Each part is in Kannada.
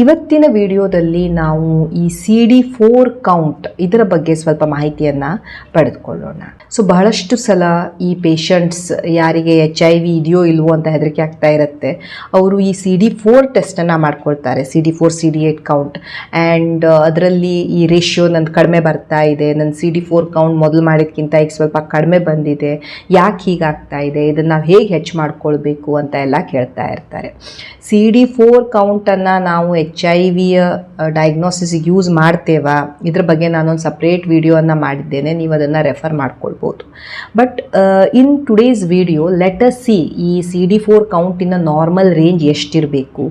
ಇವತ್ತಿನ ವಿಡಿಯೋದಲ್ಲಿ ನಾವು ಈ ಸಿ ಡಿ ಫೋರ್ ಕೌಂಟ್ ಇದರ ಬಗ್ಗೆ ಸ್ವಲ್ಪ ಮಾಹಿತಿಯನ್ನು ಪಡೆದುಕೊಳ್ಳೋಣ. ಸೊ ಬಹಳಷ್ಟು ಸಲ ಈ ಪೇಷಂಟ್ಸ್ ಯಾರಿಗೆ ಎಚ್ ಐ ವಿ ಇದೆಯೋ ಇಲ್ವೋ ಅಂತ ಹೆದರಿಕೆ ಆಗ್ತಾ ಇರುತ್ತೆ, ಅವರು ಈ ಸಿ ಡಿ ಫೋರ್ ಟೆಸ್ಟನ್ನು ಮಾಡ್ಕೊಳ್ತಾರೆ C D four C D eight count and ಅದರಲ್ಲಿ ಈ ರೇಷಿಯೋ ನಂದು ಕಡಿಮೆ ಬರ್ತಾ ಇದೆ ನನ್ನ ಸಿ ಡಿ ಫೋರ್ ಕೌಂಟ್ ಮೊದಲು ಮಾಡಿದ್ಕಿಂತ ಈಗ ಸ್ವಲ್ಪ ಕಡಿಮೆ ಬಂದಿದೆ, ಯಾಕೆ ಹೀಗಾಗ್ತಾ ಇದೆ ಇದನ್ನು ನಾವು ಹೇಗೆ ಹೆಚ್ಚು ಮಾಡ್ಕೊಳ್ಬೇಕು ಅಂತ ಎಲ್ಲ ಕೇಳ್ತಾ ಇರ್ತಾರೆ. ಸಿ ಡಿ ಫೋರ್ ಕೌಂಟನ್ನು ನಾವು ಎಚ್ ಐ ವಿಯ ಡಯಾಗ್ನೋಸಿಸಿಗೆ ಯೂಸ್ ಮಾಡ್ತೇವಾ? ಇದ್ರ ಬಗ್ಗೆ ನಾನೊಂದು ಸಪ್ರೇಟ್ ವಿಡಿಯೋವನ್ನು ಮಾಡಿದ್ದೇನೆ. ನೀವು ಅದನ್ನು ರೆಫರ್ ಮಾಡ್ಕೊಳ್ಬೋದು. But in today's video let us see ಈ ಸಿ ಡಿ ಫೋರ್ ಕೌಂಟಿನ ನಾರ್ಮಲ್ ರೇಂಜ್ ಎಷ್ಟಿರಬೇಕು.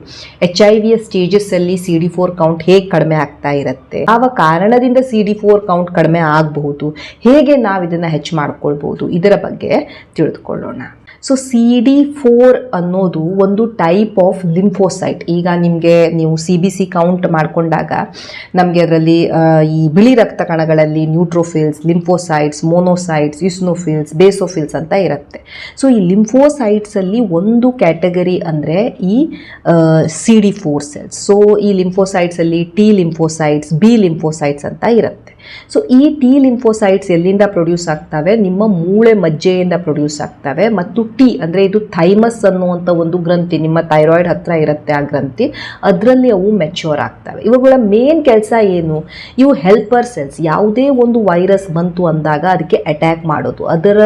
ಎಚ್ ಐ ವಿಯ ಸ್ಟೇಜಸ್ಸಲ್ಲಿ ಸಿ ಡಿ ಫೋರ್ ಕೌಂಟ್ ಹೇಗೆ ಕಡಿಮೆ ಆಗ್ತಾ ಇರುತ್ತೆ? ಯಾವ ಕಾರಣದಿಂದ ಸಿ ಡಿ ಫೋರ್ ಕೌಂಟ್ ಕಡಿಮೆ ಆಗಬಹುದು? ಹೇಗೆ ನಾವು ಇದನ್ನು ಹೆಚ್ಚು ಮಾಡ್ಕೊಳ್ಬೋದು ಇದರ ಬಗ್ಗೆ ತಿಳಿದುಕೊಳ್ಳೋಣ ಸೊ ಸಿ ಡಿ ಫೋರ್ ಅನ್ನೋದು ಒಂದು ಟೈಪ್ ಆಫ್ ಲಿಂಫೋಸೈಟ್ ಈಗ ನಿಮಗೆ ನೀವು ಸಿ ಬಿ ಸಿ ಕೌಂಟ್ ಮಾಡಿಕೊಂಡಾಗ ನಮಗೆ ಅದರಲ್ಲಿ ಈ ಬಿಳಿ ರಕ್ತ ಕಣಗಳಲ್ಲಿ neutrophils lymphocytes monocytes eosinophils basophils ಅಂತ ಇರುತ್ತೆ. ಸೊ ಈ ಲಿಂಫೋಸೈಟ್ಸಲ್ಲಿ ಒಂದು ಕ್ಯಾಟಗರಿ ಅಂದರೆ ಈ C D four cells so ಈ ಲಿಂಫೋಸೈಟ್ಸಲ್ಲಿ ಟಿ ಲಿಂಫೋಸೈಟ್ಸ್ ಬಿ ಲಿಂಫೋಸೈಟ್ಸ್ ಅಂತ ಇರುತ್ತೆ. ಸೊ ಈ ಟಿ ಲಿಂಫೋಸೈಟ್ಸ್ ಎಲ್ಲಿಂದ ಪ್ರೊಡ್ಯೂಸ್ ಆಗ್ತವೆ? ನಿಮ್ಮ ಮೂಳೆ ಮಜ್ಜೆಯಿಂದ ಪ್ರೊಡ್ಯೂಸ್ ಆಗ್ತವೆ. ಮತ್ತು ಟಿ ಅಂದರೆ ಇದು ಥೈಮಸ್ ಅನ್ನುವಂಥ ಒಂದು ಗ್ರಂಥಿ, ನಿಮ್ಮ ಥೈರಾಯ್ಡ್ ಹತ್ರ ಇರುತ್ತೆ ಆ ಗ್ರಂಥಿ. ಅದರಲ್ಲಿ ಅವು ಮೆಚ್ಯೂರ್ ಆಗ್ತವೆ. ಇವುಗಳ ಮೇನ್ ಕೆಲಸ ಏನು? ಇವು ಹೆಲ್ಪರ್ ಸೆಲ್ಸ್ ಯಾವುದೇ ಒಂದು ವೈರಸ್ ಬಂತು ಅಂದಾಗ ಅದಕ್ಕೆ ಅಟ್ಯಾಕ್ ಮಾಡೋದು. ಅದರ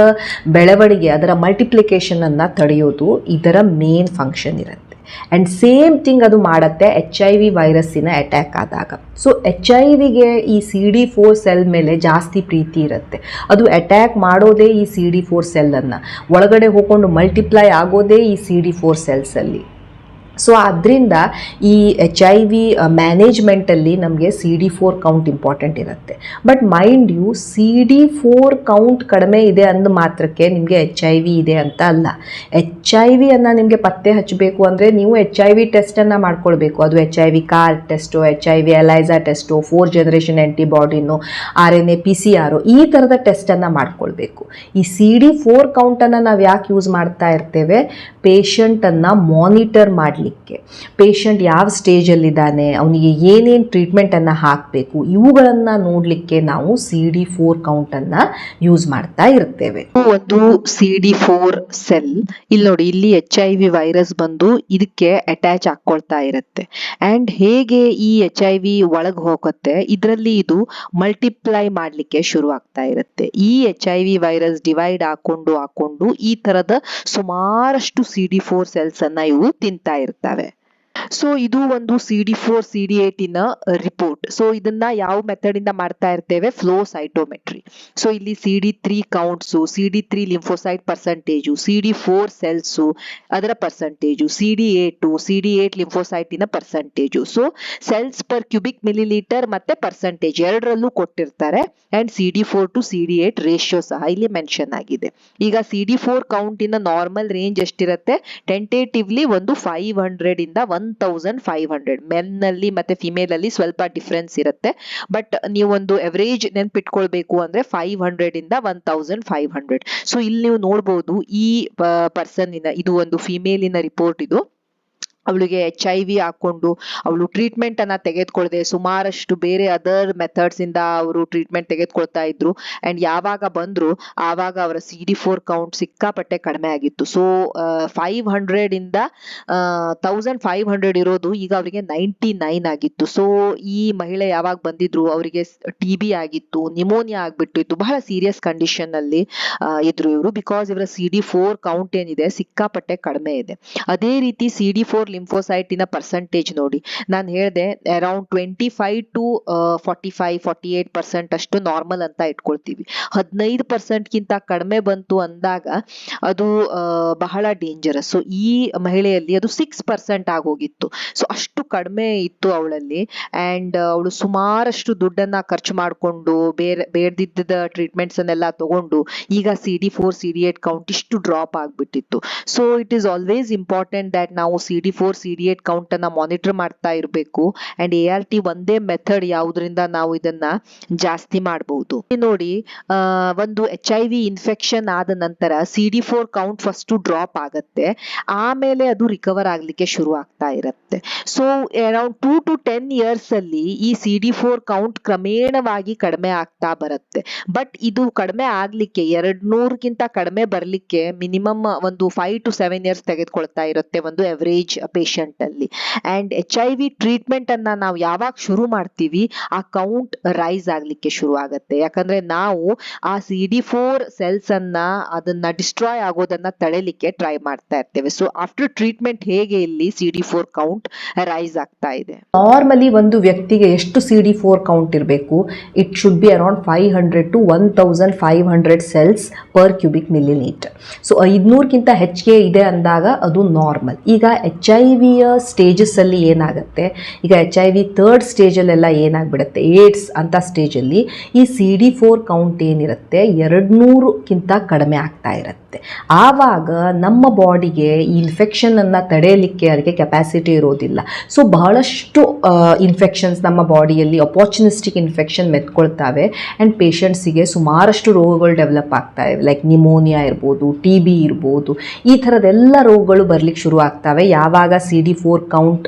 ಬೆಳವಣಿಗೆ, ಅದರ ಮಲ್ಟಿಪ್ಲಿಕೇಶನನ್ನು ತಡೆಯೋದು ಇದರ ಮೇನ್ ಫಂಕ್ಷನ್ ಇರುತ್ತೆ. ಆ್ಯಂಡ್ ಸೇಮ್ ಥಿಂಗ್ ಅದು ಮಾಡುತ್ತೆ ಎಚ್ ಐ ವಿ ವೈರಸ್ಸಿನ ಅಟ್ಯಾಕ್ ಆದಾಗ. ಸೊ ಎಚ್ ಐ ವಿಗೆ ಈ ಸಿ ಡಿ ಫೋರ್ ಸೆಲ್ ಮೇಲೆ ಜಾಸ್ತಿ ಪ್ರೀತಿ ಇರುತ್ತೆ. ಅದು ಅಟ್ಯಾಕ್ ಮಾಡೋದೇ ಈ ಸಿ ಡಿ ಫೋರ್ ಸೆಲ್ಲನ್ನು ಒಳಗಡೆ ಹೋಗ್ಕೊಂಡು ಮಲ್ಟಿಪ್ಲೈ ಆಗೋದೇ ಈ ಸಿ ಡಿ ಫೋರ್ ಸೆಲ್ಸಲ್ಲಿ ಸೊ ಅದರಿಂದ ಈ ಎಚ್ ಐ ವಿ ಮ್ಯಾನೇಜ್ಮೆಂಟಲ್ಲಿ ನಮಗೆ C D four count important ಇರುತ್ತೆ. But mind you C D four count ಕಡಿಮೆ ಇದೆ ಅಂದ ಮಾತ್ರಕ್ಕೆ ನಿಮಗೆ ಎಚ್ ಐ ವಿ ಇದೆ ಅಂತ ಅಲ್ಲ. ಎಚ್ ಐ ವಿಯನ್ನು ನಿಮಗೆ ಪತ್ತೆ ಹಚ್ಚಬೇಕು ಅಂದರೆ ನೀವು ಎಚ್ ಐ ವಿ ಟೆಸ್ಟನ್ನು ಮಾಡ್ಕೊಳ್ಬೇಕು. ಅದು H I V card test H I V ELISA test four generation ಆ್ಯಂಟಿಬಾಡಿನು R N A P C R ಈ ಥರದ ಟೆಸ್ಟನ್ನು ಮಾಡ್ಕೊಳ್ಬೇಕು. ಈ ಸಿ ಡಿ ಫೋರ್ ಕೌಂಟನ್ನು ನಾವು ಯಾಕೆ ಯೂಸ್ ಮಾಡ್ತಾ ಇರ್ತೇವೆ? ಪೇಷಂಟನ್ನು ಮಾನಿಟರ್ ಮಾಡಲಿಕ್ಕೆ ಪೇಷಂಟ್ ಯಾವ ಸ್ಟೇಜಲ್ಲಿದ್ದಾನೆ ಅವನಿಗೆ ಏನೇನು ಟ್ರೀಟ್ಮೆಂಟನ್ನು ಹಾಕಬೇಕು, ಇವುಗಳನ್ನು ನೋಡಲಿಕ್ಕೆ ನಾವು ಸಿ ಡಿ ಫೋರ್ ಕೌಂಟನ್ನು ಯೂಸ್ ಮಾಡ್ತಾ ಇರ್ತೇವೆ. ಒಂದು ಸಿ ಡಿ ಫೋರ್ ಸೆಲ್ ಇಲ್ಲಿ ನೋಡಿ, ಇಲ್ಲಿ ಎಚ್ ಐ ವಿ ವೈರಸ್ ಬಂದು ಇದಕ್ಕೆ ಅಟ್ಯಾಚ್ ಹಾಕೊಳ್ತಾ ಇರುತ್ತೆ. ಅಂಡ್ ಹೇಗೆ ಈ ಎಚ್ ಐ ವಿ ಒಳಗೆ ಹೋಗುತ್ತೆ, ಇದರಲ್ಲಿ ಇದು ಮಲ್ಟಿಪ್ಲೈ ಮಾಡ್ಲಿಕ್ಕೆ ಶುರು ಆಗ್ತಾ ಇರುತ್ತೆ. ಈ H I V virus divide ಹಾಕೊಂಡು ಹಾಕೊಂಡು ಈ ತರದ ಸುಮಾರಷ್ಟು ಸಿ ಡಿ ಫೋರ್ ಸೆಲ್ಸ್ ಅನ್ನ ಇವು ತಿಂತಾ ಇರ್ತವೆ ಸೊ ಇದು ಒಂದು C D four C D ಏಟಿನ report so ಇದನ್ನ ಯಾವ ಮೆಥಡ್ ಇಂದ ಮಾಡ್ತಾ ಇರ್ತೇವೆ ಫ್ಲೋ ಸೈಟೋಮೆಟ್ರಿ ಸೊ ಇಲ್ಲಿ C D three counts C D three lymphocyte percentage C D four cells ಅದರ percentage C D eight C D eight ಲಿಂಫೋಸೈಟಿನ percentage so cells per cubic millilitre ಮತ್ತೆ ಪರ್ಸೆಂಟೇಜ್ ಎರಡರಲ್ಲೂ ಕೊಟ್ಟಿರ್ತಾರೆ and C D four to C D eight ratio ಸಹ ಇಲ್ಲಿ ಮೆನ್ಷನ್ ಆಗಿದೆ ಈಗ ಸಿ ಡಿ ಫೋರ್ ಕೌಂಟಿನ ನಾರ್ಮಲ್ ರೇಂಜ್ ಎಷ್ಟಿರುತ್ತೆ ಟೆಂಟೇಟಿವ್ಲಿ ಒಂದು ಫೈವ್ ಹಂಡ್ರೆಡ್ ಇಂದ ಒನ್ ತೌಸಂಡ್ ಫೈವ್ ಹಂಡ್ರೆಡ್ ಮೆನ್ನಲ್ಲಿ ಮತ್ತೆ ಫಿಮೇಲ್ ಅಲ್ಲಿ ಸ್ವಲ್ಪ ಡಿಫ್ರೆನ್ಸ್ ಇರುತ್ತೆ. ಬಟ್ ನೀವೊಂದು ಎವರೇಜ್ ನೆನ್ಪಿಟ್ಕೊಳ್ಬೇಕು ಅಂದ್ರೆ ಫೈವ್ ಹಂಡ್ರೆಡ್ ಇಂದ one thousand five hundred so ಇಲ್ಲಿ ನೀವು ನೋಡಬಹುದು ಈ ಪರ್ಸನ್ ಇದು ಒಂದು ಫಿಮೇಲಿನ ರಿಪೋರ್ಟ್ ಇದು. ಅವಳಿಗೆ ಎಚ್ ಐ ವಿ ಹಾಕೊಂಡು ಅವಳು ಟ್ರೀಟ್ಮೆಂಟ್ ಅನ್ನ ತೆಗೆದುಕೊಳ್ಳದೆ ಸುಮಾರಷ್ಟು ಬೇರೆ ಅದರ್ ಮೆಥಡ್ಸ್ ಇಂದ ಅವರು ಟ್ರೀಟ್ಮೆಂಟ್ ತೆಗೆದುಕೊಳ್ತಾ ಇದ್ರು. ಅಂಡ್ ಯಾವಾಗ ಬಂದ್ರು, ಆವಾಗ ಅವರ ಸಿ ಡಿ ಫೋರ್ ಕೌಂಟ್ ಸಿಕ್ಕಾಪಟ್ಟೆ ಕಡಿಮೆ ಆಗಿತ್ತು. ಸೊ ಫೈವ್ ಹಂಡ್ರೆಡ್ ಇಂದ ತೌಸಂಡ್ ಫೈವ್ ಹಂಡ್ರೆಡ್ ಇರೋದು ಈಗ ಅವರಿಗೆ ನೈಂಟಿ ನೈನ್ ಆಗಿತ್ತು. ಸೊ ಈ ಮಹಿಳೆ ಯಾವಾಗ ಬಂದಿದ್ರು, ಅವರಿಗೆ ಟಿ ಬಿ ಆಗಿತ್ತು ನಿಮೋನಿಯಾ ಆಗಿಬಿಟ್ಟಿತ್ತು. ಬಹಳ ಸೀರಿಯಸ್ ಕಂಡೀಷನ್ ಅಲ್ಲಿ ಇದ್ರು ಇವರು. ಬಿಕಾಸ್ ಇವರ ಸಿ ಡಿ ಫೋರ್ ಕೌಂಟ್ ಏನಿದೆ, ಸಿಕ್ಕಾಪಟ್ಟೆ ಕಡಿಮೆ ಇದೆ. ಅದೇ ರೀತಿ ಸಿ ಡಿ ಫೋರ್ ಲಿಂಫೋಸೈಟಿನ ಪರ್ಸೆಂಟೇಜ್ ನೋಡಿ. ನಾನು ಹೇಳಿದೆ around twenty five to forty five forty eight percent ಅಷ್ಟು ನಾರ್ಮಲ್ ಅಂತ ಇಟ್ಕೊಳ್ತೀವಿ. ಹದಿನೈದು ಪರ್ಸೆಂಟ್ಗಿಂತ ಕಡಿಮೆ ಬಂತು ಅಂದಾಗ ಅದು ಬಹಳ ಡೇಂಜರಸ್ ಸೊ ಈ ಮಹಿಳೆಯಲ್ಲಿ ಅದು ಸಿಕ್ಸ್ ಪರ್ಸೆಂಟ್ ಆಗೋಗಿತ್ತು. ಸೊ ಅಷ್ಟು ಕಡಿಮೆ ಇತ್ತು ಅವಳಲ್ಲಿ ಅಂಡ್ ಅವಳು ಸುಮಾರಷ್ಟು ದುಡ್ಡನ್ನ ಖರ್ಚು ಮಾಡಿಕೊಂಡು ಬೇರೆ ಬೇರೆದಿದ್ದ ಟ್ರೀಟ್ಮೆಂಟ್ಸ್ ಅನ್ನೆಲ್ಲ ತಗೊಂಡು ಈಗ C D four C D eight count ಇಷ್ಟು ಡ್ರಾಪ್ ಆಗ್ಬಿಟ್ಟಿತ್ತು. So it is always important that ನಾವು C D four C D ಕೌಂಟನ್ನು monitor ಮಾಡ್ತಾ ಇರಬೇಕು. ಆ್ಯಂಡ್ ಎ ಆರ್ ಟಿ ಒಂದೇ ಮೆಥಡ್ ಯಾವುದರಿಂದ ನಾವು ಇದನ್ನ ಜಾಸ್ತಿ ಮಾಡಬಹುದು ನೋಡಿ ಒಂದು ಎಚ್ ಐ ವಿ ಇನ್ಫೆಕ್ಷನ್ ಆದ ನಂತರ C D four count first drop ಆಗುತ್ತೆ. ಆಮೇಲೆ ಅದು ರಿಕವರ್ ಆಗ್ಲಿಕ್ಕೆ ಶುರು ಆಗ್ತಾ ಇರುತ್ತೆ. So around two to ten years ಅಲ್ಲಿ ಈ ಸಿ ಡಿ ಫೋರ್ ಕೌಂಟ್ ಕ್ರಮೇಣವಾಗಿ ಕಡಿಮೆ ಆಗ್ತಾ ಬರುತ್ತೆ. ಬಟ್ ಇದು ಕಡಿಮೆ ಆಗ್ಲಿಕ್ಕೆ ಎರಡ್ ನೂರಕ್ಕಿಂತ ಕಡಿಮೆ ಬರ್ಲಿಕ್ಕೆ ಮಿನಿಮಮ್ ಒಂದು ಫೈವ್ ಟು ಸೆವೆನ್ ಇಯರ್ಸ್ ತೆಗೆದುಕೊಳ್ತಾ ಇರುತ್ತೆ ಒಂದು ಎವರೇಜ್ ಪೇಷಂಟ್ ಅಲ್ಲಿ. And H I V treatment ಅನ್ನ ನಾವು ಯಾವಾಗ ಶುರು ಮಾಡ್ತೀವಿ, ಆ ಕೌಂಟ್ ರೈಸ್ ಆಗ್ಲಿಕ್ಕೆ ಶುರು ಆಗುತ್ತೆ. ಯಾಕಂದ್ರೆ ನಾವು ಆ ಸಿ ಡಿ ಫೋರ್ ಸೆಲ್ಸ್ ಅನ್ನ, ಅದನ್ನ ಡಿಸ್ಟ್ರಾಯ್ ಆಗೋದನ್ನ ತಡೆಯಲಿಕ್ಕೆ ಟ್ರೈ ಮಾಡ್ತಾ ಇರ್ತೇವೆ. ಸೊ ಆಫ್ಟರ್ ಟ್ರೀಟ್ಮೆಂಟ್ ಹೇಗೆ ಇಲ್ಲಿ C D four count rise ಆಗ್ತಾ ಇದೆ? ನಾರ್ಮಲಿ ಒಂದು ವ್ಯಕ್ತಿಗೆ ಎಷ್ಟು ಸಿ ಡಿ ಫೋರ್ ಕೌಂಟ್ ಇರಬೇಕು it should be around five hundred to one thousand five hundred cells per cubic millilitre so ಐದುನೂರಕ್ಕಿಂತ ಹೆಚ್ಚಿಗೆ ಇದೆ ಅಂದಾಗ ಅದು ನಾರ್ಮಲ್ ಈಗ ಎಚ್ ಐ ವಿಯ ಸ್ಟೇಜಸ್ಸಲ್ಲಿ ಏನಾಗುತ್ತೆ? ಈಗ ಎಚ್ ಐ ವಿ ಥರ್ಡ್ ಸ್ಟೇಜಲ್ಲೆಲ್ಲ ಏನಾಗ್ಬಿಡುತ್ತೆ? ಏಡ್ಸ್ ಅಂತ ಸ್ಟೇಜಲ್ಲಿ ಈ ಸಿ ಡಿ ಫೋರ್ ಕೌಂಟ್ ಏನಿರುತ್ತೆ? ಎರಡು ನೂರಕ್ಕಿಂತ ಕಡಿಮೆ ಆಗ್ತಾ ಇರುತ್ತೆ. ಆವಾಗ ನಮ್ಮ ಬಾಡಿಗೆ ಈ ಇನ್ಫೆಕ್ಷನನ್ನು ತಡೆಯಲಿಕ್ಕೆ ಅದಕ್ಕೆ ಕೆಪಾಸಿಟಿ ಇರೋದಿಲ್ಲ. ಸೊ ಬಹಳಷ್ಟು ಇನ್ಫೆಕ್ಷನ್ಸ್ ನಮ್ಮ ಬಾಡಿಯಲ್ಲಿ ಅಪಾರ್ಚುನಿಸ್ಟಿಕ್ ಇನ್ಫೆಕ್ಷನ್ ಮೆತ್ಕೊಳ್ತಾವೆ. ಆ್ಯಂಡ್ ಪೇಷಂಟ್ಸಿಗೆ ಸುಮಾರಷ್ಟು ರೋಗಗಳು ಡೆವಲಪ್ ಆಗ್ತಾ ಇವೆ. ಲೈಕ್ ನಿಮೋನಿಯಾ ಇರ್ಬೋದು ಟಿ ಬಿ ಇರ್ಬೋದು, ಈ ಥರದೆಲ್ಲ ರೋಗಗಳು ಬರಲಿಕ್ಕೆ ಶುರು ಆಗ್ತವೆ ಯಾವಾಗ ಸಿ ಡಿ ಫೋರ್ ಕೌಂಟ್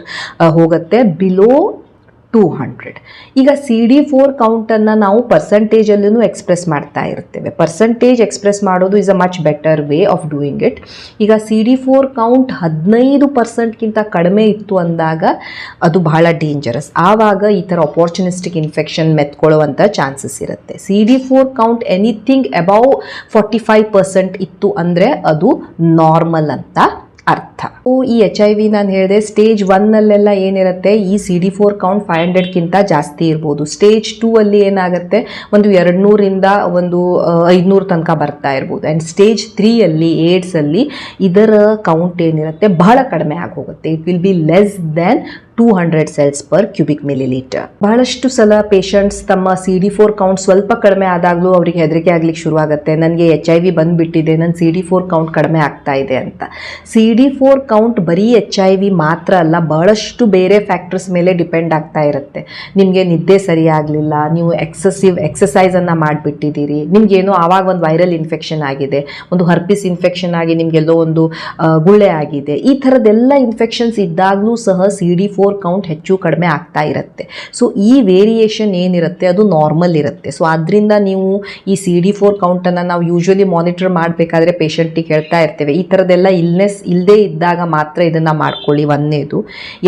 ಹೋಗುತ್ತೆ. ಬಿಲೋ ಟೂ ಹಂಡ್ರೆಡ್ ಈಗ ಸಿ ಡಿ ಫೋರ್ ಕೌಂಟನ್ನು ನಾವು ಪರ್ಸೆಂಟೇಜಲ್ಲೂ ಎಕ್ಸ್ಪ್ರೆಸ್ ಮಾಡ್ತಾ ಇರ್ತೇವೆ. ಪರ್ಸಂಟೇಜ್ ಎಕ್ಸ್ಪ್ರೆಸ್ ಮಾಡೋದು is a much better way of doing it ಈಗ ಸಿ ಡಿ ಫೋರ್ ಕೌಂಟ್ ಹದಿನೈದು ಪರ್ಸೆಂಟ್ಗಿಂತ ಕಡಿಮೆ ಇತ್ತು ಅಂದಾಗ ಅದು ಬಹಳ ಡೇಂಜರಸ್ ಆವಾಗ ಈ ಥರ ಅಪಾರ್ಚುನಿಸ್ಟಿಕ್ ಇನ್ಫೆಕ್ಷನ್ ಮೆತ್ಕೊಳ್ಳುವಂಥ ಚಾನ್ಸಸ್ ಇರುತ್ತೆ. C D four count anything above forty five percent ಇತ್ತು ಅಂದರೆ ಅದು ನಾರ್ಮಲ್ ಅಂತ ಅರ್ಥ. ಓ, ಈ ಎಚ್ ಐ ವಿ ನಾನು ಹೇಳಿದೆ ಸ್ಟೇಜ್ ಒನ್ನಲ್ಲೆಲ್ಲ ಏನಿರುತ್ತೆ ಈ C D four count five ಹಂಡ್ರೆಡ್ಗಿಂತ ಜಾಸ್ತಿ ಇರ್ಬೋದು. ಸ್ಟೇಜ್ ಟೂ ಅಲ್ಲಿ ಏನಾಗುತ್ತೆ ಒಂದು ಎರಡು ನೂರಿಂದ ಒಂದು ಐದುನೂರು ತನಕ ಬರ್ತಾ ಇರ್ಬೋದು. ಆ್ಯಂಡ್ ಸ್ಟೇಜ್ ತ್ರೀಯಲ್ಲಿ ಏಡ್ಸಲ್ಲಿ ಇದರ ಕೌಂಟ್ ಏನಿರುತ್ತೆ ಬಹಳ ಕಡಿಮೆ ಆಗೋಗುತ್ತೆ. It will be less than two hundred cells per cubic millilitre ಬಹಳಷ್ಟು ಸಲ ಪೇಷಂಟ್ಸ್ ತಮ್ಮ ಸಿ ಡಿ ಫೋರ್ ಕೌಂಟ್ ಸ್ವಲ್ಪ ಕಡಿಮೆ ಆದಾಗಲೂ ಅವರಿಗೆ ಹೆದರಿಕೆ ಆಗ್ಲಿಕ್ಕೆ ಶುರುವಾಗುತ್ತೆ. ನನಗೆ ಎಚ್ ಐ ವಿ ಬಂದುಬಿಟ್ಟಿದೆ ನನ್ನ ಸಿ ಡಿ ಫೋರ್ ಕೌಂಟ್ ಕಡಿಮೆ ಆಗ್ತಾ ಇದೆ ಅಂತ. ಸಿ ಡಿ ಫೋರ್ ಕೌಂಟ್ ಬರೀ ಎಚ್ ಐ ವಿ ಮಾತ್ರ ಅಲ್ಲ, ಬಹಳಷ್ಟು ಬೇರೆ ಫ್ಯಾಕ್ಟರ್ಸ್ ಮೇಲೆ ಡಿಪೆಂಡ್ ಆಗ್ತಾ ಇರುತ್ತೆ. ನಿಮಗೆ ನಿದ್ದೆ ಸರಿಯಾಗಲಿಲ್ಲ, ನೀವು ಎಕ್ಸಸಿವ್ ಎಕ್ಸಸೈಸನ್ನು ಮಾಡಿಬಿಟ್ಟಿದ್ದೀರಿ, ನಿಮಗೇನೋ ಆವಾಗ ಒಂದು ವೈರಲ್ ಇನ್ಫೆಕ್ಷನ್ ಆಗಿದೆ, ಒಂದು ಹರ್ಪಿಸ್ ಇನ್ಫೆಕ್ಷನ್ ಆಗಿ ನಿಮಗೆಲ್ಲೋ ಒಂದು ಗುಳ್ಳೆ ಆಗಿದೆ. ಈ ಥರದ್ದೆಲ್ಲ ಇನ್ಫೆಕ್ಷನ್ಸ್ ಇದ್ದಾಗಲೂ ಸಹ ಸಿ ಡಿ ಫೋರ್ ಕೌಂಟ್ ಹೆಚ್ಚು ಕಡಿಮೆ ಆಗ್ತಾ ಇರುತ್ತೆ. ಸೊ ಈ ವೇರಿಯೇಷನ್ ಏನಿರುತ್ತೆ, ಅದು ನಾರ್ಮಲ್ ಇರುತ್ತೆ. ಸೊ ಅದರಿಂದ ನೀವು ಈ ಸಿ ಡಿ ಫೋರ್ ಕೌಂಟನ್ನು ನಾವು ಯೂಶ್ವಲಿ ಮಾನಿಟರ್ ಮಾಡಬೇಕಾದ್ರೆ ಪೇಷಂಟಿಗೆ ಹೇಳ್ತಾ ಇರ್ತೇವೆ. ಈ ಥರದ್ದೆಲ್ಲ ಇಲ್ನೆಸ್ ಇಲ್ಲದೇ ಇದ್ದಾಗ ಮಾತ್ರ ಇದನ್ನು ಮಾಡ್ಕೊಳ್ಳಿ ಒಂದನೇದು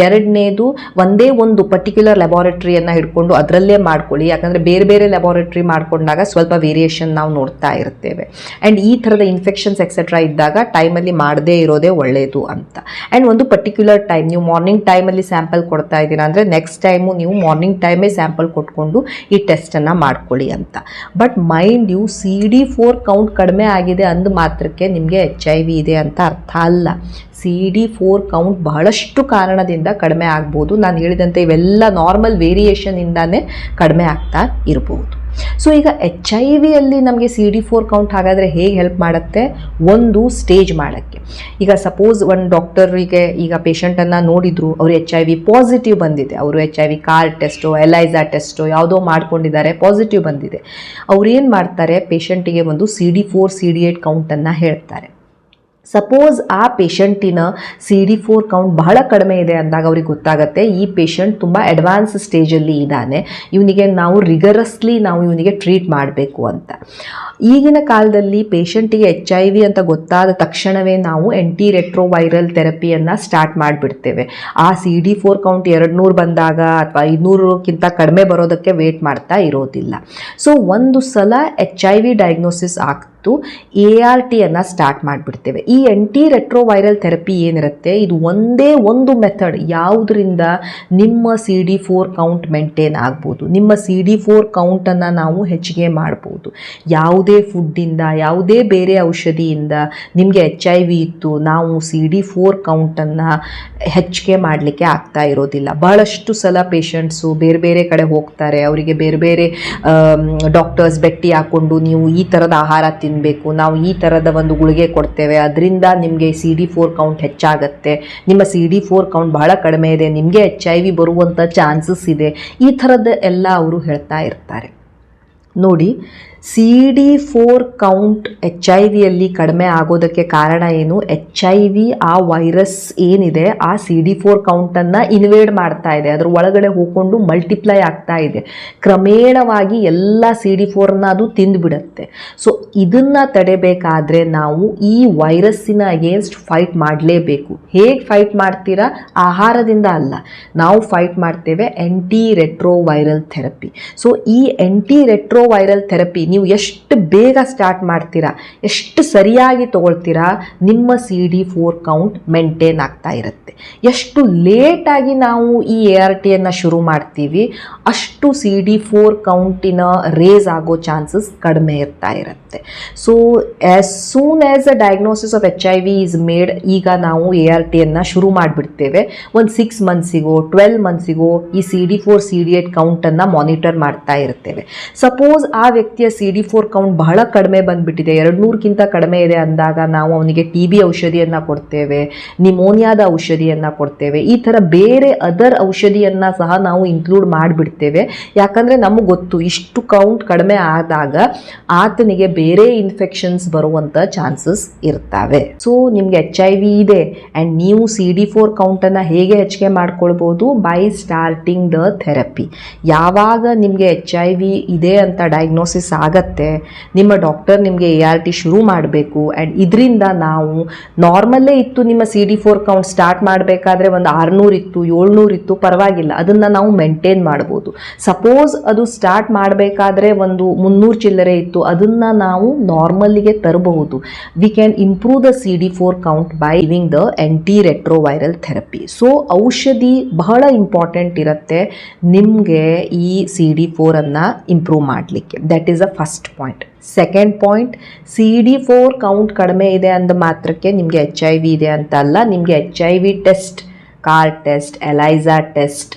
ಎರಡನೇದು, ಒಂದೇ ಒಂದು ಪರ್ಟಿಕ್ಯುಲರ್ ಲೆಬಾರೇಟ್ರಿಯನ್ನು ಹಿಡ್ಕೊಂಡು ಅದರಲ್ಲೇ ಮಾಡ್ಕೊಳ್ಳಿ. ಯಾಕಂದರೆ ಬೇರೆ ಬೇರೆ ಲ್ಯಾಬಾರೆಟ್ರಿ ಮಾಡ್ಕೊಂಡಾಗ ಸ್ವಲ್ಪ ವೇರಿಯೇಷನ್ ನಾವು ನೋಡ್ತಾ ಇರ್ತೇವೆ. ಆ್ಯಂಡ್ ಈ ಥರದ ಇನ್ಫೆಕ್ಷನ್ಸ್ ಎಕ್ಸೆಟ್ರಾ ಇದ್ದಾಗ ಟೈಮಲ್ಲಿ ಮಾಡದೇ ಇರೋದೇ ಒಳ್ಳೆಯದು ಅಂತ. ಆ್ಯಂಡ್ ಒಂದು ಪರ್ಟಿಕ್ಯುಲರ್ ಟೈಮ್ ನೀವು ಮಾರ್ನಿಂಗ್ ಟೈಮಲ್ಲಿ ಸ್ಯಾಂಪಲ್ ಕೊಡ್ತಾ ಇದ್ದೀರಾ ಅಂದರೆ ನೆಕ್ಸ್ಟ್ ಟೈಮು ನೀವು ಮಾರ್ನಿಂಗ್ ಟೈಮೇ ಸ್ಯಾಂಪಲ್ ಕೊಟ್ಕೊಂಡು ಈ ಟೆಸ್ಟನ್ನು ಮಾಡ್ಕೊಳ್ಳಿ ಅಂತ. But mind you C D four count ಕಡಿಮೆ ಆಗಿದೆ ಅಂದ ಮಾತ್ರಕ್ಕೆ ನಿಮಗೆ ಎಚ್ ಐ ವಿ ಇದೆ ಅಂತ ಅರ್ಥ ಅಲ್ಲ. ಸಿ ಡಿ ಫೋರ್ ಕೌಂಟ್ ಬಹಳಷ್ಟು ಕಾರಣದಿಂದ ಕಡಿಮೆ ಆಗ್ಬೋದು. ನಾನು ಹೇಳಿದಂತೆ ಇವೆಲ್ಲ ನಾರ್ಮಲ್ ವೇರಿಯೇಷನಿಂದಾನೇ ಕಡಿಮೆ ಆಗ್ತಾ ಇರ್ಬೋದು. ಸೊ ಈಗ ಎಚ್ ಐ ವಿಯಲ್ಲಿ ನಮಗೆ ಸಿ ಡಿ ಫೋರ್ ಕೌಂಟ್ ಹಾಗಾದರೆ ಹೇಗೆ ಹೆಲ್ಪ್ ಮಾಡುತ್ತೆ? ಒಂದು ಸ್ಟೇಜ್ ಮಾಡೋಕ್ಕೆ. ಈಗ ಸಪೋಸ್ ಒಂದು ಡಾಕ್ಟರಿಗೆ ಈಗ ಪೇಷಂಟನ್ನು ನೋಡಿದ್ರು, ಅವರು ಎಚ್ ಐ ವಿ ಪಾಸಿಟಿವ್ ಬಂದಿದೆ. ಅವರು H I V card test ELISA test ಯಾವುದೋ ಮಾಡ್ಕೊಂಡಿದ್ದಾರೆ ಪಾಸಿಟಿವ್ ಬಂದಿದೆ. ಅವ್ರು ಏನು ಮಾಡ್ತಾರೆ? ಪೇಷಂಟಿಗೆ ಒಂದು C D four C D eight ಕೌಂಟನ್ನು ಹೇಳ್ತಾರೆ. ಸಪೋಸ್ ಆ ಪೇಷಂಟಿನ ಸಿ ಡಿ ಫೋರ್ ಕೌಂಟ್ ಬಹಳ ಕಡಿಮೆ ಇದೆ ಅಂದಾಗ ಅವ್ರಿಗೆ ಗೊತ್ತಾಗುತ್ತೆ, ಈ ಪೇಷಂಟ್ ತುಂಬ ಅಡ್ವಾನ್ಸ್ ಸ್ಟೇಜಲ್ಲಿ ಇದ್ದಾನೆ, ಇವನಿಗೆ ನಾವು ರಿಗರಸ್ಲಿ ನಾವು ಇವನಿಗೆ ಟ್ರೀಟ್ ಮಾಡಬೇಕು ಅಂತ. ಈಗಿನ ಕಾಲದಲ್ಲಿ ಪೇಷಂಟಿಗೆ ಎಚ್ ಐ ವಿ ಅಂತ ಗೊತ್ತಾದ ತಕ್ಷಣವೇ ನಾವು ಎಂಟಿ ರೆಟ್ರೋವೈರಲ್ ಥೆರಪಿಯನ್ನು ಸ್ಟಾರ್ಟ್ ಮಾಡಿಬಿಡ್ತೇವೆ. ಆ ಸಿ ಡಿ ಫೋರ್ ಕೌಂಟ್ ಎರಡು ನೂರು ಬಂದಾಗ ಅಥವಾ ಐದುನೂರಕ್ಕಿಂತ ಕಡಿಮೆ ಬರೋದಕ್ಕೆ ವೇಟ್ ಮಾಡ್ತಾ ಇರೋದಿಲ್ಲ. ಸೊ ಒಂದು ಸಲ ಎಚ್ ಐ ವಿ ಡಯಾಗ್ನೋಸಿಸ್ ಆಗ್ತು ಎ ಆರ್ ಟಿಯನ್ನು ಸ್ಟಾರ್ಟ್ ಮಾಡಿಬಿಡ್ತೇವೆ. ಈ ಎಂಟಿ ರೆಟ್ರೋವೈರಲ್ ಥೆರಪಿ ಏನಿರುತ್ತೆ, ಇದು ಒಂದೇ ಒಂದು ಮೆಥಡ್ ಯಾವುದರಿಂದ ನಿಮ್ಮ C D four count maintain ಆಗ್ಬೋದು. ನಿಮ್ಮ ಸಿ ಡಿ ಫೋರ್ ಕೌಂಟನ್ನು ನಾವು ಹೆಚ್ಚಿಗೆ ಮಾಡ್ಬೋದು. ಯಾವುದೇ ಫುಡ್ಡಿಂದ ಯಾವುದೇ ಬೇರೆ ಔಷಧಿಯಿಂದ ನಿಮಗೆ ಎಚ್ ಐ ವಿ ಇತ್ತು, ನಾವು ಸಿ ಡಿ ಫೋರ್ ಕೌಂಟನ್ನು ಹೆಚ್ಚಿಗೆ ಮಾಡಲಿಕ್ಕೆ ಆಗ್ತಾ ಇರೋದಿಲ್ಲ. ಬಹಳಷ್ಟು ಸಲ ಪೇಷಂಟ್ಸು ಬೇರೆ ಬೇರೆ ಕಡೆ ಹೋಗ್ತಾರೆ, ಅವರಿಗೆ ಬೇರೆ ಬೇರೆ ಡಾಕ್ಟರ್ಸ್ ಭೇಟಿ ಹಾಕ್ಕೊಂಡು ನೀವು ಈ ಥರದ ಆಹಾರ ತಿನ್ನಬೇಕು ನಾವು ಈ ಥರದ ಒಂದು ಗುಳಿಗೆ ಕೊಡ್ತೇವೆ. ಅದರಿಂದ ನಿಮಗೆ ಸಿ ಡಿ ಫೋರ್ ಕೌಂಟ್ ಹೆಚ್ಚಾಗತ್ತೆ. ನಿಮ್ಮ ಸಿ ಡಿ ಫೋರ್ ಕೌಂಟ್ ಬಹಳ ಕಡಿಮೆ ಇದೆ. ನಿಮಗೆ ಎಚ್ ಐ ವಿ ಬರುವಂಥ ಚಾನ್ಸಸ್ ಇದೆ. ಈ ಥರದ ಎಲ್ಲ ಅವರು ಹೇಳ್ತಾ ಇರ್ತಾರೆ. ನೋಡಿ C D four count H I ವಿಯಲ್ಲಿ ಕಡಿಮೆ ಆಗೋದಕ್ಕೆ ಕಾರಣ ಏನು? ಎಚ್ ಐ ವಿ ಆ ವೈರಸ್ ಏನಿದೆ, ಆ ಸಿ ಡಿ ಫೋರ್ ಕೌಂಟನ್ನು ಇನ್ವೇಡ್ ಮಾಡ್ತಾ ಇದೆ. ಅದ್ರ ಒಳಗಡೆ ಹೋಗ್ಕೊಂಡು ಮಲ್ಟಿಪ್ಲೈ ಆಗ್ತಾ ಇದೆ. ಕ್ರಮೇಣವಾಗಿ ಎಲ್ಲ ಸಿ ಡಿ ಫೋರ್ನ ಅದು ತಿಂದುಬಿಡುತ್ತೆ ಸೊ ಇದನ್ನು ತಡೆಬೇಕಾದ್ರೆ ನಾವು ಈ ವೈರಸ್ಸಿನ ಅಗೇನ್ಸ್ಟ್ ಫೈಟ್ ಮಾಡಲೇಬೇಕು. ಹೇಗೆ ಫೈಟ್ ಮಾಡ್ತೀರಾ? ಆಹಾರದಿಂದ ಅಲ್ಲ. ನಾವು ಫೈಟ್ ಮಾಡ್ತೇವೆ anti retro viral therapy so ಈ ಎಂಟಿ ರೆಟ್ರೋ ವೈರಲ್ ಥೆರಪಿ ನೀವು ಎಷ್ಟು ಬೇಗ ಸ್ಟಾರ್ಟ್ ಮಾಡ್ತೀರಾ, ಎಷ್ಟು ಸರಿಯಾಗಿ ತಗೊಳ್ತೀರಾ, ನಿಮ್ಮ C D four count maintain ಆಗ್ತಾ ಇರುತ್ತೆ. ಎಷ್ಟು ಲೇಟಾಗಿ ನಾವು ಈ ಎ ಆರ್ ಟಿಯನ್ನು ಶುರು ಮಾಡ್ತೀವಿ, ಅಷ್ಟು ಸಿ ಡಿ ಫೋರ್ ಕೌಂಟಿನ ರೇಸ್ ಆಗೋ ಚಾನ್ಸಸ್ ಕಡಿಮೆ ಇರ್ತಾ ಇರುತ್ತೆ. So as soon as a diagnosis of H I V is made ಈಗ ನಾವು ಎ ಆರ್ ಟಿಯನ್ನು ಶುರು ಮಾಡಿಬಿಡ್ತೇವೆ. ಒಂದು ಸಿಕ್ಸ್ ಮಂತ್ಸಿಗೋ ಟ್ವೆಲ್ ಮಂತ್ಸಿಗೋ ಈ C D four C D eight ಕೌಂಟನ್ನು monitor ಮಾಡ್ತಾ ಇರ್ತೇವೆ. ಸಪೋಸ್ ಆ ವ್ಯಕ್ತಿಯ ಸಿ ಡಿ ಫೋರ್ ಕೌಂಟ್ ಬಹಳ ಕಡಿಮೆ ಬಂದುಬಿಟ್ಟಿದೆ. ಎರಡು ನೂರಕ್ಕಿಂತ ಕಡಿಮೆ ಇದೆ ಅಂದಾಗ ನಾವು ಅವನಿಗೆ ಟಿ ಬಿ ಔಷಧಿಯನ್ನು ಕೊಡ್ತೇವೆ, ನಿಮೋನಿಯಾದ ಔಷಧಿಯನ್ನು ಕೊಡ್ತೇವೆ, ಈ ಥರ ಬೇರೆ ಅದರ್ ಔಷಧಿಯನ್ನು ಸಹ ನಾವು ಇನ್ಕ್ಲೂಡ್ ಮಾಡಿಬಿಡ್ತೇವೆ. ಯಾಕಂದರೆ ನಮಗೆ ಗೊತ್ತು, ಇಷ್ಟು ಕೌಂಟ್ ಕಡಿಮೆ ಆದಾಗ ಆತನಿಗೆ ಬೇರೆ ಇನ್ಫೆಕ್ಷನ್ಸ್ ಬರುವಂಥ ಚಾನ್ಸಸ್ ಇರ್ತವೆ. ಸೊ ನಿಮಗೆ ಎಚ್ ಐ ವಿ ಇದೆ ಆ್ಯಂಡ್ ನೀವು ಸಿ ಡಿ ಫೋರ್ ಕೌಂಟನ್ನು ಹೇಗೆ ಹೆಚ್ಚಿಗೆ ಮಾಡ್ಕೊಳ್ಬೋದು? ಬೈ ಸ್ಟಾರ್ಟಿಂಗ್ ದ ಥೆರಪಿ ಯಾವಾಗ ನಿಮಗೆ ಎಚ್ ಐ ವಿ ಇದೆ ಅಂತ ಡಯಾಗ್ನೋಸಿಸ್ ಆಗತ್ತೆ. ನಿಮ್ಮ ಡಾಕ್ಟರ್ ನಿಮಗೆ ಎ ಆರ್ ಟಿ ಶುರು ಮಾಡಬೇಕು. ಆ್ಯಂಡ್ ಇದರಿಂದ ನಾವು ನಾರ್ಮಲ್ಲೇ ಇತ್ತು ನಿಮ್ಮ C D four count start ಮಾಡಬೇಕಾದ್ರೆ ಒಂದು ಆರುನೂರು ಇತ್ತು, ಏಳ್ನೂರು ಇತ್ತು, ಪರವಾಗಿಲ್ಲ. ಅದನ್ನು ನಾವು ಮೇಂಟೈನ್ ಮಾಡ್ಬೋದು. ಸಪೋಸ್ ಅದು ಸ್ಟಾರ್ಟ್ ಮಾಡಬೇಕಾದ್ರೆ ಒಂದು ಮುನ್ನೂರು ಚಿಲ್ಲರೆ ಇತ್ತು. ಅದನ್ನು ನಾವು ನಾರ್ಮಲ್ಲಿಗೆ ತರಬಹುದು. We can improve the C D four count by giving the anti retroviral therapy so ಔಷಧಿ ಬಹಳ ಇಂಪಾರ್ಟೆಂಟ್ ಇರುತ್ತೆ. ನಿಮಗೆ ಈ ಸಿ ಡಿ ಫೋರನ್ನು ಇಂಪ್ರೂವ್ ಮಾಡಲಿಕ್ಕೆ. That is a first point second point C D four count ಕಡಿಮೆ ಇದೆ ಅಂದ ಮಾತ್ರಕ್ಕೆ ನಿಮಗೆ ಎಚ್ ಐ ವಿ ಇದೆ ಅಂತ ಅಲ್ಲ ನಿಮಗೆ H I V test card test ELISA test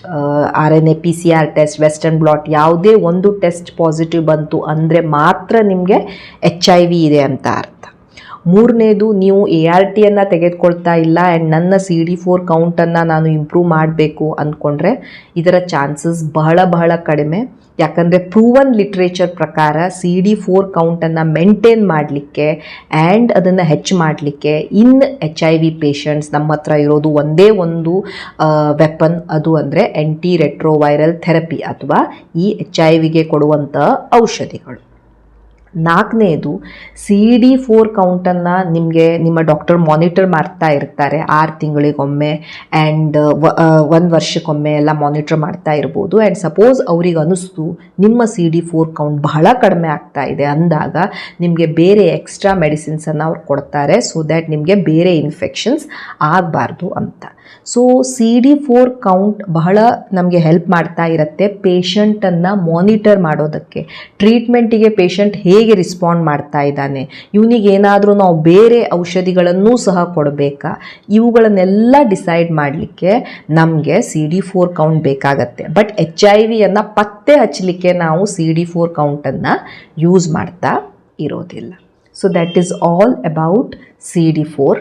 R N A P C R test western blot ಯಾವುದೇ ಒಂದು ಟೆಸ್ಟ್ ಪಾಸಿಟಿವ್ ಬಂತು ಅಂದರೆ ಮಾತ್ರ ನಿಮಗೆ ಎಚ್ ಐ ವಿ ಇದೆ ಅಂತ ಅರ್ಥ. ಮೂರನೇದು ನೀವು ಎ ಆರ್ ಟಿಯನ್ನು ತೆಗೆದುಕೊಳ್ತಾ ಇಲ್ಲ ಆ್ಯಂಡ್ ನನ್ನ ಸಿ ಡಿ ಫೋರ್ ಕೌಂಟನ್ನು ನಾನು ಇಂಪ್ರೂವ್ ಮಾಡಬೇಕು ಅಂದ್ಕೊಂಡ್ರೆ ಇದರ ಚಾನ್ಸಸ್ ಬಹಳ ಬಹಳ ಕಡಿಮೆ. ಯಾಕಂದರೆ ಪ್ರೂವನ್ ಲಿಟ್ರೇಚರ್ ಪ್ರಕಾರ ಸಿ ಡಿ ಫೋರ್ ಕೌಂಟನ್ನು ಮೇಂಟೈನ್ ಮಾಡಲಿಕ್ಕೆ ಆ್ಯಂಡ್ ಅದನ್ನು ಹೆಚ್ಚು ಮಾಡಲಿಕ್ಕೆ in H I V patients ನಮ್ಮ ಹತ್ರ ಇರೋದು ಒಂದೇ ಒಂದು ವೆಪನ್ ಅದು ಅಂದರೆ ಎಂಟಿ ರೆಟ್ರೋವೈರಲ್ ಥೆರಪಿ ಅಥವಾ ಈ ಎಚ್ ಐ ವಿಗೆ ಕೊಡುವಂಥ ಔಷಧಿಗಳು. ನಾಲ್ಕನೇದು ಸಿ ಡಿ ಫೋರ್ ಕೌಂಟನ್ನು ನಿಮಗೆ ನಿಮ್ಮ ಡಾಕ್ಟರ್ ಮಾನಿಟರ್ ಮಾಡ್ತಾ ಇರ್ತಾರೆ. ಆರು ತಿಂಗಳಿಗೊಮ್ಮೆ ಆ್ಯಂಡ್ ಒಂದು ವರ್ಷಕ್ಕೊಮ್ಮೆ ಎಲ್ಲ ಮಾನಿಟರ್ ಮಾಡ್ತಾ ಇರ್ಬೋದು. ಆ್ಯಂಡ್ ಸಪೋಸ್ ಅವ್ರಿಗೆ ಅನ್ನಿಸ್ತು ನಿಮ್ಮ ಸಿ ಡಿ ಫೋರ್ ಕೌಂಟ್ ಬಹಳ ಕಡಿಮೆ ಆಗ್ತಾ ಇದೆ ಅಂದಾಗ ನಿಮಗೆ ಬೇರೆ ಎಕ್ಸ್ಟ್ರಾ ಮೆಡಿಸಿನ್ಸನ್ನು ಅವ್ರು ಕೊಡ್ತಾರೆ. ಸೊ ದ್ಯಾಟ್ ನಿಮಗೆ ಬೇರೆ ಇನ್ಫೆಕ್ಷನ್ಸ್ ಆಗಬಾರ್ದು ಅಂತ. So C D four count ಬಹಳ ನಮಗೆ ಹೆಲ್ಪ್ ಮಾಡ್ತಾ ಇರುತ್ತೆ ಪೇಷಂಟನ್ನು ಮಾನಿಟರ್ ಮಾಡೋದಕ್ಕೆ. ಟ್ರೀಟ್ಮೆಂಟಿಗೆ ಪೇಷಂಟ್ ಹೇಗೆ ರಿಸ್ಪಾಂಡ್ ಮಾಡ್ತಾ ಇದ್ದಾನೆ? ಇವನಿಗೆ ಏನಾದರೂ ನಾವು ಬೇರೆ ಔಷಧಿಗಳನ್ನೂ ಸಹ ಕೊಡಬೇಕಾ? ಇವುಗಳನ್ನೆಲ್ಲ ಡಿಸೈಡ್ ಮಾಡಲಿಕ್ಕೆ ನಮಗೆ ಸಿ ಡಿ ಫೋರ್ ಕೌಂಟ್ ಬೇಕಾಗತ್ತೆ. ಬಟ್ ಎಚ್ ಐ ವಿಯನ್ನು ಪತ್ತೆ ಹಚ್ಚಲಿಕ್ಕೆ ನಾವು ಸಿ ಡಿ ಫೋರ್ ಕೌಂಟನ್ನು ಯೂಸ್ ಮಾಡ್ತಾ ಇರೋದಿಲ್ಲ. So that is all about C D four